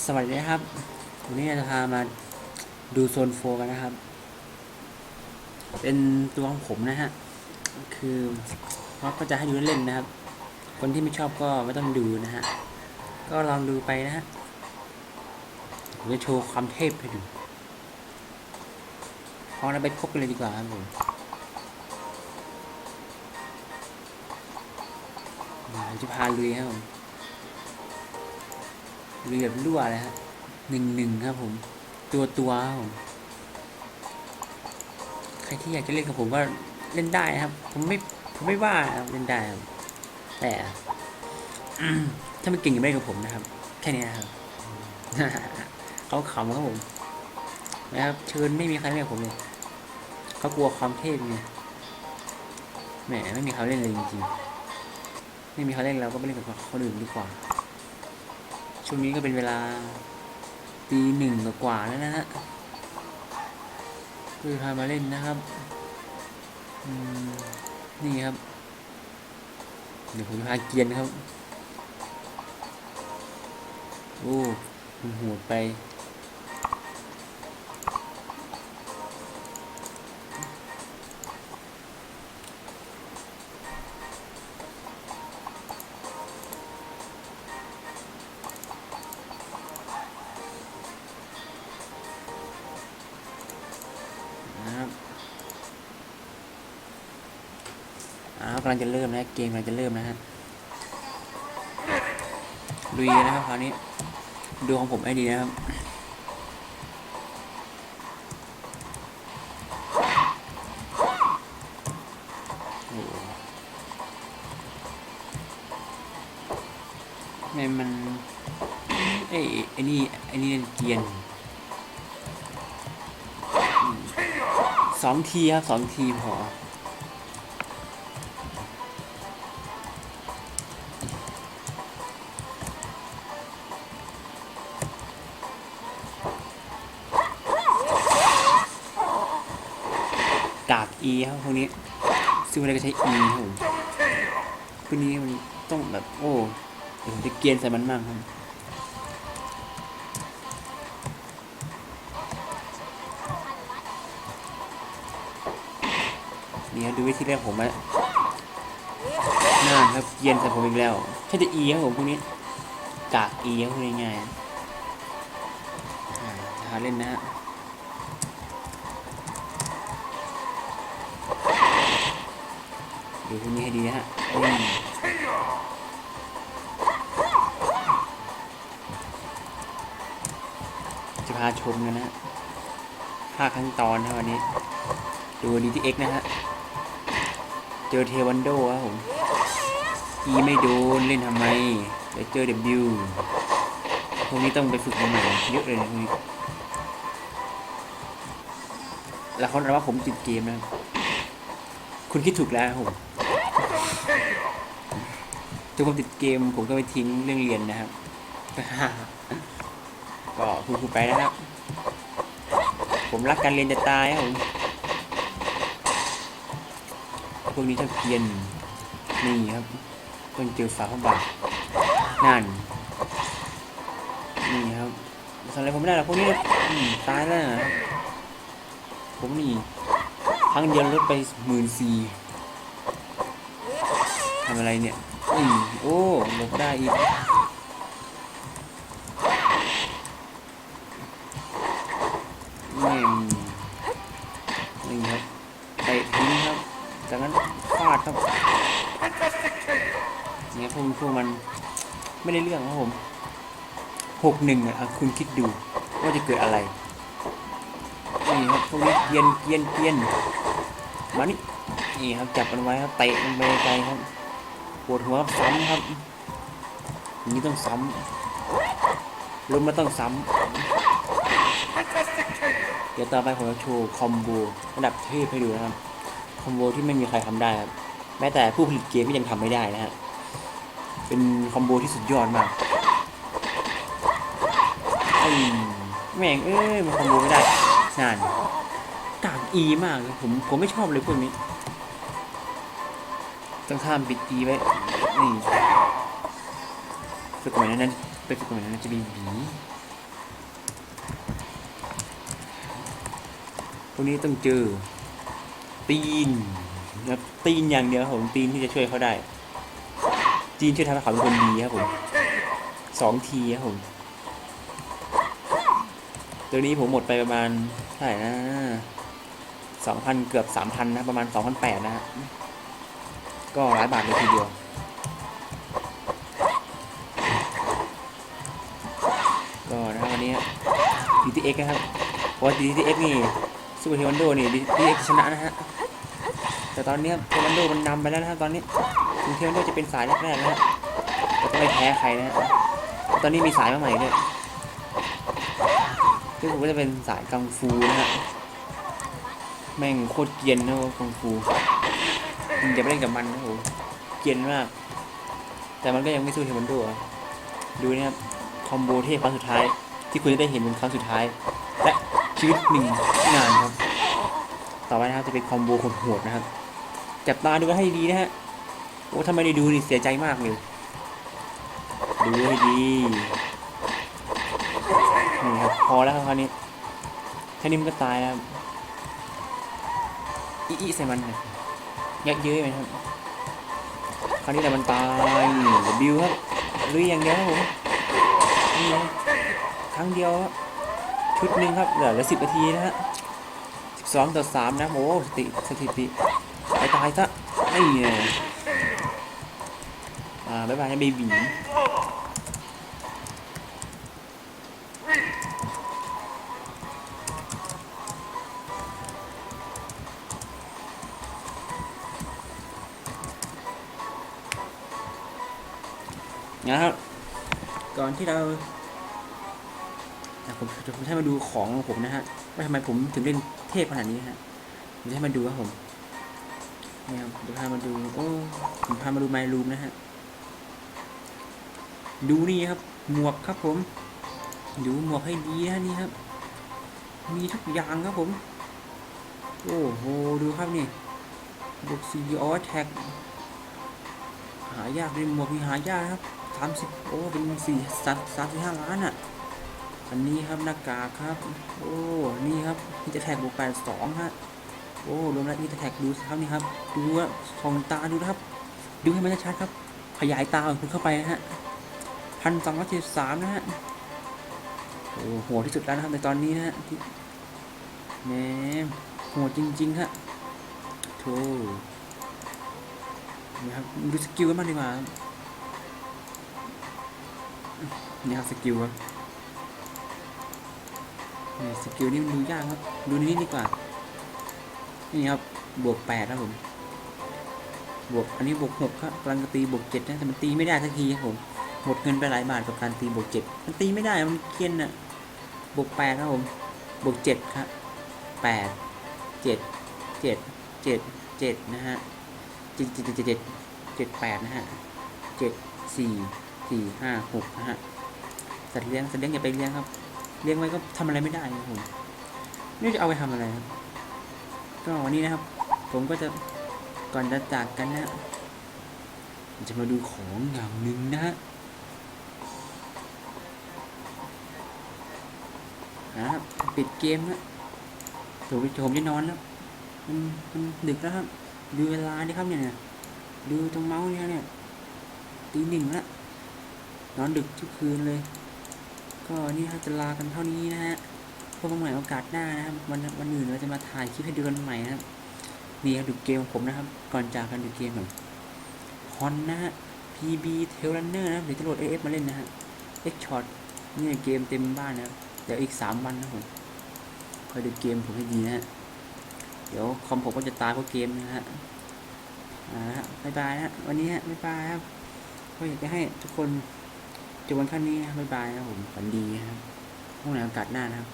สวัสดีครับ วันนี้จะพามาดูโซนโฟกันนะครับ เป็นตัวของผมนะฮะ คือเขาก็จะให้ดูเล่นๆนะครับ คนที่ไม่ชอบก็ไม่ต้องดูนะฮะ ก็ลองดูไปนะฮะผมจะโชว์ความเทพให้ดูพอเราไปพบกันเลยดีกว่าครับผมผมจะพาลุยครับผม เรียบรั่วเลยฮะหนึ่งหนึ่งครับผม ตัวตัวครับผมใครที่อยากจะเล่นกับผมก็เล่นได้ครับ ผมไม่ผมไม่ว่าครับเล่นได้ครับแต่ถ้าไม่เก่งอย่าไม่เล่นกับผมนะครับ แค่นี้นะครับเขาขำครับผมนะครับเชิญไม่มีใครเล่นกับผมเลยเขากลัวความเทพไงแหมไม่มีเขาเล่นเลยจริงๆไม่มีเขาเล่นเราก็ไปเล่นกับคนอื่นดีกว่า ช่วงนี้ก็เป็นเวลาตีหนึ่งกว่าแล้วนะฮะคือพามาเล่นนะครับนี่ครับ เดี๋ยวผมจะพาเกียนครับ โอ้โหดไป กำลังจะเริ่มนะเกมกำลังจะเริ่มนะฮะลุยนะครับคราวนี้ดูของผมให้ดีนะครับแม่มันเอ้ยไอ้นี่ไอ้นี่เกียนสองทีครับสองทีพอาก E ครับพวกนี้ซึ่งอะไรก็ใช้ E ครับผมพวกนี้มันต้องแบบโอ้เดี๋ยวผมจะเกียนใส่มันมากครับนี่ครับดูวิธีแรกผมอะน่าครับเกียนใส่ผมอีกแล้วแค่จะ E ครับผมพวกนี้กาก E ครับพูดง่ายๆอ่าจะหาเล่นนะฮะ ดูพวกนี้ให้ดีนะฮะจะพาชมกันนะฮะห้าขั้นตอนครับวันนี้ ดูดีที่เอ็กนะฮะ เจอเทวันโดครับผม E ไม่โดนเล่นทำไมเดี๋ยวเจอ W พวกนี้ต้องไปฝึกใหม่เยอะเลยนะพวกนี้แล้วเขาบอกว่าผมติดเกมนะ คุณคิดถูกแล้วครับผม ทุกคนติดเกมผมก็ไปทิ้งเรื่องเรียนนะครับ ก็พูดพูดไปนะครับ ผมรักการเรียนจะตายครับผมพวกนี้ชอบเกรียนนี่ครับต้องเจอฝาเข้าบาทนั่นนี่ครับทำอะไรผมไม่ได้หรอกพวกนี้ตายแล้วนะผมนี่ครั้งเดียวลดไปหมื่นสี่ทำอะไรเนี่ย อืมโอ้หลบได้อีกแม่งนี่ครับเตะทิ้งครับ จากนั้นฟาดครับเนี่ยพวกพวกมันไม่ได้เรื่องครับผมหกหนึ่งอะคุณคิดดูว่าจะเกิดอะไรนี่ครับพวกนี้เกียนเกียนเกียนมานี่นี่ครับจับมันไว้ครับเตะมันไปไกลครับ ปวดหัวซ้ำครับอย่างนี้ต้องซ้ำลุ้นมาต้องซ้ำเดี๋ยวต่อไปผมจะโชว์คอมโบระดับเทพให้ดูนะครับ คอมโบที่ไม่มีใครทำได้ครับ แม้แต่ผู้ผลิตเกมก็ยังทำไม่ได้นะฮะ เป็นคอมโบที่สุดยอดมากอืมแม่งเอ้ยมันคอมโบไม่ได้นานกากอีมาก ผมผมไม่ชอบเลยพวกนี้ ต้องข้ามบีดดีไว้ นี่ไปกดนั้นนั้นไปกดนั้นจะมีบีพวกนี้ต้องเจอ ตีนนะตีนอย่างเดียวผมตีนที่จะช่วยเขาได้ จีนช่วยทำให้เขาเป็นคนดีครับผมสองทีครับผมตัวนี้ผมหมดไปประมาณเท่าไหร่นะสองพันเกือบสามพันนะ ประมาณสองพันแปดนะ ก็หลายบาทเลยทีเดียว ก็นะครับวันนี้ DTX นะครับเพราะว่า DTX นี่สู้เทวันโดนี่ DTX ชนะนะฮะ แต่ตอนนี้เทวันโดมันนำไปแล้วนะครับตอนนี้ถึงเทวันโดจะเป็นสายแรกๆนะฮะแต่ก็ไม่แพ้ใครนะฮะ ตอนนี้มีสายมาใหม่ด้วยซึ่งผมก็จะเป็นสายกังฟูนะฮะ แม่งโคตรเกียนนะว่ากังฟู อย่าไปเล่นกับมันนะโหเกรียนมาก แต่มันก็ยังไม่สู้เทวันโดดูนะครับคอมโบเทพครั้งสุดท้าย ที่คุณจะได้เห็นเป็นครั้งสุดท้าย และชีวิตหนึ่งงานครับ ต่อไปนะครับจะเป็นคอมโบโหดๆนะครับ จับตาดูกันให้ดีนะฮะโอ้ถ้าไมได้ดูนี่เสียใจมากเลย ดูให้ดีนี่ครับพอแล้วครับคราวนี้แค่นี้มันก็ตายแล้วอีอีใส่มันเล ยักเย้ยไปครับคราวนี้แต่มันตายบิวครับลุยอย่างเดียวครับผมนี่นะครั้งเดียวครับชุดหนึ่งครับเหลือสิบนาทีนะฮะสิบสองต่อสามนะโอ้สถิติสถิติไปตายซะนี่ไงอ่าบ๊ายบายนะเบบี นะครับ ก่อนที่เราผมจะผมให้มาดูของของผมนะฮะว่าทำไมผมถึงเล่นเทพขนาดนี้ฮะผมจะให้มาดูครับผมเนี่ยครับเดี๋ยวพามาดูโอ้ผมพามาดูไมลูมนะฮะดูนี่ครับ หมวกครับผม ดูหมวกให้ดีนะนี่ครับ มีทุกอย่างครับผม โอ้โหดูครับนี่บวกซีออแท็กหายากเลยหมวกมีหายากครับามสิบโอ้เป็นสี่สามสามสิบห้าล้านอะอันนี้ครับหน้ากากครับ โอ้นี่ครับนี่จะแท็กบวกแปดสองฮะโอ้รวมแล้วนี่จะแท็กดูครับนี่ครับดูว่าของตาดูนะครับ ดูให้มันชัดครับ ขยายตาของคุณเข้าไปนะฮะพันสองร้อยเจ็ดสามนะฮะโอ้โหที่สุดแล้วนะครับในตอนนี้นะฮะที่แหมโหดจริงๆฮะโธ่นะครับดูสกิลกันบ้างดีกว่า นี่ครับสกิลครับนี่สกิลนี่มันดูยากครับ ดูนี่ดีกว่า นี่ครับ บวกแปดครับผม บวก อันนี้บวกหกครับกำลังจะตีบวกเจ็ดนะ แต่มันตีไม่ได้สักทีครับผม หมดเงินไปหลายบาทกับการตีบวกเจ็ดมันตีไม่ได้ มันเคียนอะบวกแปดครับผม บวกเจ็ดครับแปดเจ็ดเจ็ดเจ็ดเจ็ดนะฮะเจ็ดเจ็ดเจ็ดเจ็ดเจ็ดแปดนะฮะเจ็ดสี่สี่ห้าหกนะฮะ สัตว์เลี้ยงสัตว์เลี้ยงอย่าไปเลี้ยงครับ เลี้ยงไว้ก็ทำอะไรไม่ได้ครับผมไม่จะเอาไปทำอะไรครับก็วันนี้นะครับ ผมก็จะก่อนจะจากกันนะจะมาดูของอย่างหนึ่งนะฮะนะครับปิดเกมนะผมผมจะนอนแล้วมันมันดึกแล้วครับ ดูเวลาดิครับเนี่ยเนี่ยดูตรงเมาส์เนี่ยเนี่ยตีหนึ่งแล้วนอนดึกทุกคืนเลย ก็นี่ครับจะลากันเท่านี้นะฮะพบกันใหม่โอกาสหน้านะครับวันวันอื่นเราจะมาถ่ายคลิปให้ดูกันใหม่นะครับนี่ครับดูเกมของผมนะครับ ก่อนจากกันดูเกมแบบฮอนนะฮะ PB Tail Runner นะครับเดี๋ยวจะโหลด AF มาเล่นนะฮะ X Shot นี่เกมเต็มบ้านนะครับเดี๋ยวอีกสามวันนะผมคอยดูเกมผมให้ดีนะฮะ เดี๋ยวคอมผมก็จะตายเพราะเกมนะฮะอ่าฮะบ๊ายบายนะฮะวันนี้ฮะบ๊ายบายครับก็อยากจะให้ทุกคน จบวันขั้นนี้นะบ๊ายบายนะครับผมฝันดีนะครับพบกันในโอกาสหน้านะครับ